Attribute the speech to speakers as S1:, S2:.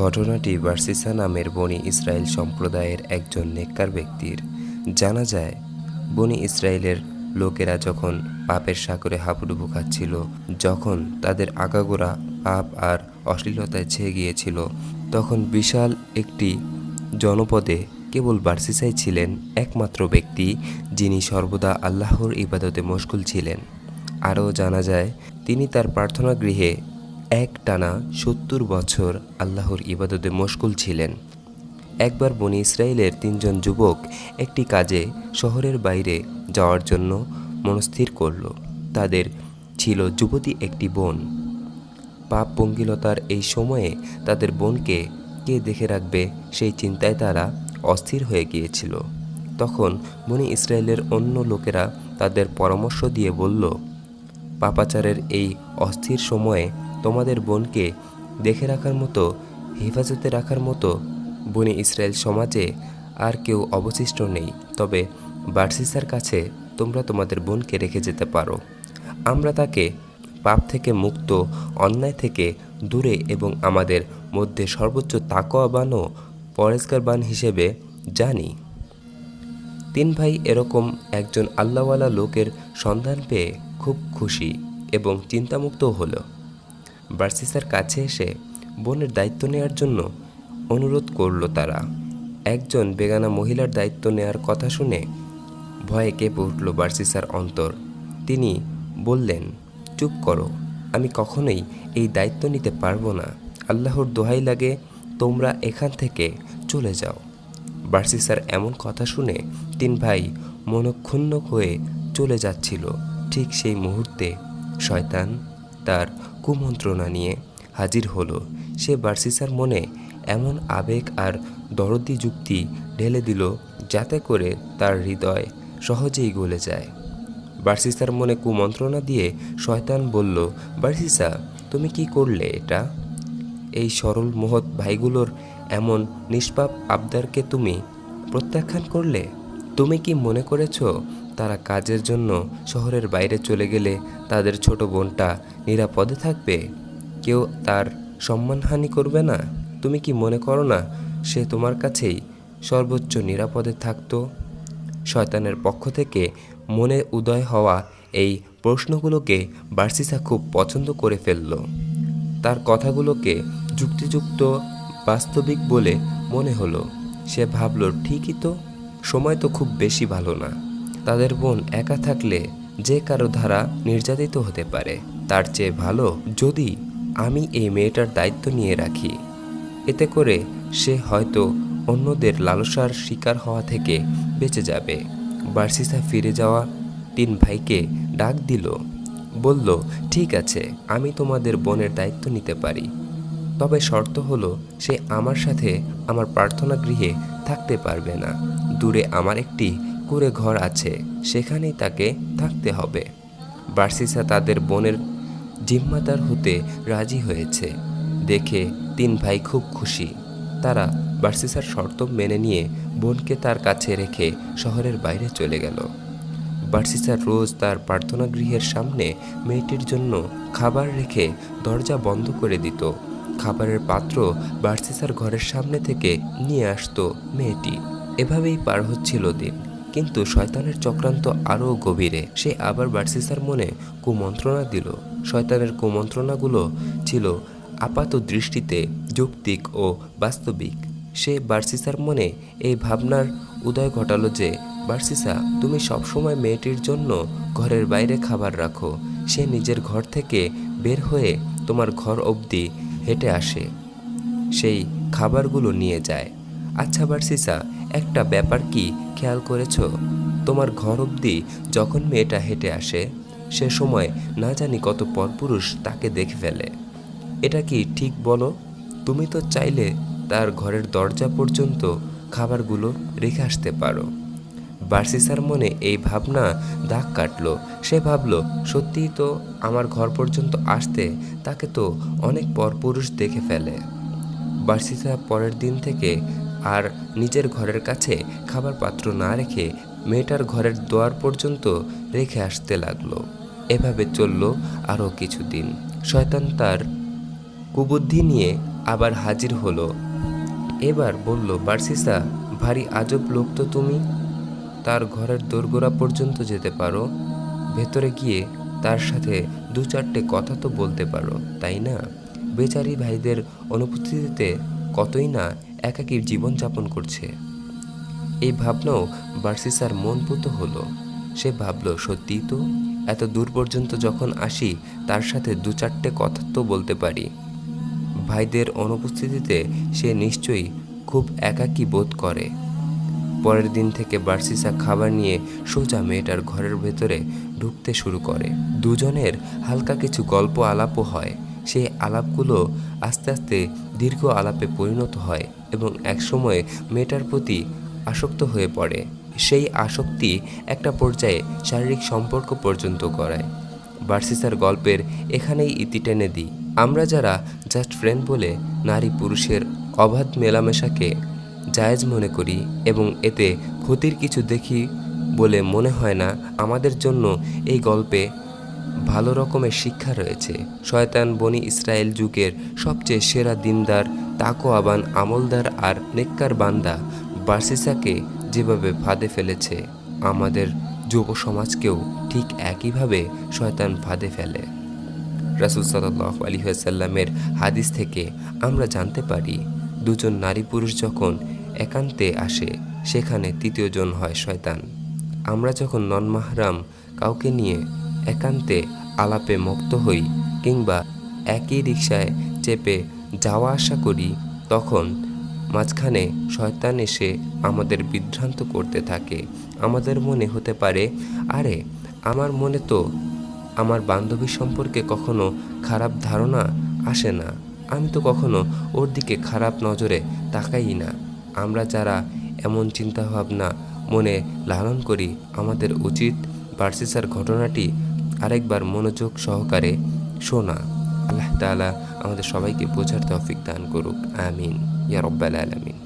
S1: ঘটনাটি বার্সিসা নামের বনি ইসরায়েল সম্প্রদায়ের একজন নেককার ব্যক্তির। জানা যায়, বনি ইসরায়েলের লোকেরা যখন পাপের সাগরে হাবুডুবু খাচ্ছিল, যখন তাদের আগাগোড়া পাপ আর অশ্লীলতায় ছেয়ে গিয়েছিল, তখন বিশাল একটি জনপদে কেবল বার্সিসাই ছিলেন একমাত্র ব্যক্তি যিনি সর্বদা আল্লাহর ইবাদতে মশগুল ছিলেন। আরও জানা যায়, তিনি তার প্রার্থনা গৃহে এক টানা সত্তর বছর আল্লাহর ইবাদতে মশগুল ছিলেন। একবার বনি ইসরায়েলের তিনজন যুবক একটি কাজে শহরের বাইরে যাওয়ার জন্য মনস্থির করল। তাদের ছিল যুবতী একটি বোন। পাপ পঙ্কিলতার এই সময়ে তাদের বোনকে কে দেখে রাখবে সেই চিন্তায় তারা অস্থির হয়ে গিয়েছিল। তখন বনি ইসরায়েলের অন্য লোকেরা তাদের পরামর্শ দিয়ে বলল, পাপাচারের এই অস্থির সময়ে তোমাদের বোনকে দেখে রাখার মতো, হেফাজতে রাখার মতো বনি ইসরায়েল সমাজে আর কেউ অবশিষ্ট নেই। তবে বার্সিসার কাছে তোমরা তোমাদের বোনকে রেখে যেতে পারো। আমরা তাকে পাপ থেকে মুক্ত, অন্যায় থেকে দূরে এবং আমাদের মধ্যে সর্বোচ্চ তাকওয়াবান ও পরেজগারবান হিসেবে জানি। তিন ভাই এরকম একজন আল্লাহওয়ালা লোকের সন্ধান পেয়ে খুব খুশি এবং চিন্তামুক্তও হলো। বার্সিসার কাছে এসে বোনের দায়িত্ব নেওয়ার জন্য অনুরোধ করল তারা। একজন বেগানা মহিলার দায়িত্ব নেওয়ার কথা শুনে ভয়ে কেঁপে উঠল বার্সিসার অন্তর। তিনি বললেন, চুপ করো, আমি কখনোই এই দায়িত্ব নিতে পারব না। আল্লাহর দোহাই লাগে তোমরা এখান থেকে চলে যাও। বার্সিসার এমন কথা শুনে তিন ভাই মনক্ষুণ্ণ হয়ে চলে যাচ্ছিল। ঠিক সেই মুহূর্তে শয়তান তার কুমন্ত্রণা নিয়ে হাজির হলো। সে বার্সিসার মনে এমন আবেগ আর দরদি যুক্তি ঢেলে দিল যাতে করে তার হৃদয় সহজেই গলে যায়। বার্সিসার মনে কুমন্ত্রণা দিয়ে শয়তান বলল, বার্সিসা, তুমি কি করলে এটা? এই সরল মহৎ ভাইগুলোর এমন নিষ্পাপ আবদারকে তুমি প্রত্যাখ্যান করলে? তুমি কি মনে করেছ তারা কাজের জন্য শহরের বাইরে চলে গেলে তাদের ছোট বোনটা নিরাপদে থাকবে। কেউ তার সম্মানহানি করবে না। তুমি কি মনে করো না সে তোমার কাছেই সর্বোচ্চ নিরাপদে থাকতো? শয়তানের পক্ষ থেকে মনে উদয় হওয়া এই প্রশ্নগুলোকে বার্সিসা খুব পছন্দ করে ফেলল। তার কথাগুলোকে যুক্তিযুক্ত, বাস্তবিক বলে মনে হলো। সে ভাবল, ঠিকই তো। সময় তো খুব বেশি ভালো না। তাদের বোন একা থাকলে যে কারও দ্বারা নির্যাতিত হতে পারে, তার চেয়ে ভালো যদি আমি এই মেয়েটার দায়িত্ব নিয়ে রাখি। এতে করে সে হয়তো অন্যদের লালসার শিকার হওয়া থেকে বেঁচে যাবে। বার্সিসা ফিরে যাওয়া তিন ভাইকে ডাক দিল, বলল, ঠিক আছে, আমি তোমাদের বোনের দায়িত্ব নিতে পারি। তবে শর্ত হলো, সে আমার সাথে আমার প্রার্থনা গৃহে থাকতে পারবে না। দূরে আমার একটি কুড়ে ঘর আছে, সেখানেই তাকে থাকতে হবে। বার্সিসা তাদের বোনের জিম্মাদার হতে রাজি হয়েছে। দেখে তিন ভাই খুব খুশি। তারা বার্সিসার শর্ত মেনে নিয়ে বোনকে তার কাছে রেখে শহরের বাইরে চলে গেল। বার্সিসার রোজ তার প্রার্থনা গৃহের সামনে মেয়েটির জন্য খাবার রেখে দরজা বন্ধ করে দিত। খাবারের পাত্র বার্সিসার ঘরের সামনে থেকে নিয়ে আসতো মেয়েটি। এভাবেই পার হচ্ছিল দিন। কিন্তু শয়তানের চক্রান্ত আরও গভীরে। সে আবার বার্সিসার মনে কুমন্ত্রণা দিল। শয়তানের কুমন্ত্রণাগুলো ছিল আপাত দৃষ্টিতে যৌক্তিক ও বাস্তবিক। সে বার্সিসার মনে এই ভাবনার উদয় ঘটালো যে, বার্সিসা, তুমি সবসময় মেয়েটির জন্য ঘরের বাইরে খাবার রাখো। সে নিজের ঘর থেকে বের হয়ে তোমার ঘর অবধি হেঁটে আসে। সেই খাবারগুলো নিয়ে যায়। আচ্ছা বার্সিসা একটা ব্যাপার কি খেয়াল করেছ? তোমার ঘর অবধি যখন মেয়েটা হেঁটে আসে, সে সময় না জানি কত পরপুরুষ তাকে দেখে ফেলে। এটা কি ঠিক বলো? তুমি তো চাইলে তার ঘরের দরজা পর্যন্ত খাবারগুলো রেখে আসতে পারো। বার্সিসার মনে এই ভাবনা দাগ কাটলো। সে ভাবলো, সত্যিই তো আমার ঘর পর্যন্ত আসতে তাকে তো অনেক পরপুরুষ দেখে ফেলে। বার্সিসা পরের দিন থেকে আর নিজের ঘরের কাছে খাবার পাত্র না রেখে মেয়েটার ঘরের দোয়ার পর্যন্ত রেখে আসতে লাগল। এভাবে চলল আরও কিছুদিন। শয়তান তার কুবুদ্ধি নিয়ে আবার হাজির হলো। এবার বলল, বার্সিসা, ভারী আজব লোক তো তুমি। তার ঘরের দোরগোড়া পর্যন্ত যেতে পারো। ভেতরে গিয়ে তার সাথে দু চারটে কথা তো বলতে পারো, তাই না? বেচারি ভাইদের অনুপস্থিতিতে কতই না একাকী জীবনযাপন করছে। এই ভাবনাও বার্সিসার মন পুত হলো। সে ভাবল, সত্যিই তো? এত দূর পর্যন্ত যখন আসি, তার সাথে দু চারটে কথা তো বলতে পারি। ভাইদের অনুপস্থিতিতে সে নিশ্চয়ই খুব একাকী বোধ করে। পরের দিন থেকে বার্সিসা খাবার নিয়ে সোজা মেয়েটার ঘরের ভেতরে ঢুকতে শুরু করে। দুজনের হালকা কিছু গল্প আলাপও হয়। সেই আলাপগুলো আস্তে আস্তে দীর্ঘ আলাপে পরিণত হয় এবং একসময় মেয়েটার প্রতি আসক্ত হয়ে পড়ে। সেই আসক্তি একটা পর্যায়ে শারীরিক সম্পর্ক পর্যন্ত করায় বার্সিসার গল্পের এখানেই ইতি টেনে দিই। আমরা যারা জাস্ট ফ্রেন্ড বলে নারী পুরুষের অবাধ মেলামেশাকে জায়েজ মনে করি এবং এতে ক্ষতির কিছু দেখি বলে মনে হয় না, আমাদের জন্য এই গল্পে ভালো রকমের শিক্ষা রয়েছে। শয়তান বনি ইসরায়েল যুগের সবচেয়ে সেরা দিনদার তাকোয়াবান আমলদার আর নেককার বান্দা বার্সিসাকে যেভাবে ফাঁদে ফেলেছে, আমাদের যুব সমাজকেও ঠিক একইভাবে শয়তান ফাঁদে ফেলে। রাসুল সাল্লাহ আলী সাল্লামের হাদিস থেকে আমরা জানতে পারি, দুজন নারী পুরুষ যখন একান্তে আসে, সেখানে তৃতীয়জন হয় শয়তান। আমরা যখন নন মাহরাম কাউকে নিয়ে একান্তে আলাপে মুক্ত হই কিংবা একই রিকশায় চেপে যাওয়া আসা করি, তখন মাঝখানে শয়তান এসে আমাদের বিভ্রান্ত করতে থাকে। আমাদের মনে হতে পারে, আরে, আমার মনে তো আমার বান্ধবী সম্পর্কে কখনো খারাপ ধারণা আসে না। আমি তো কখনো ওর দিকে খারাপ নজরে তাকাই না। আমরা যারা এমন চিন্তাভাবনা মনে লালন করি, আমাদের উচিত বার্সিসার ঘটনাটি আরেকবার মনোযোগ সহকারে শোনা। আল্লাহ তালা আমাদের সবাইকে বোঝার তৌফিক দান করুক। আমিন। ইয়া রব্বাল আলামিন।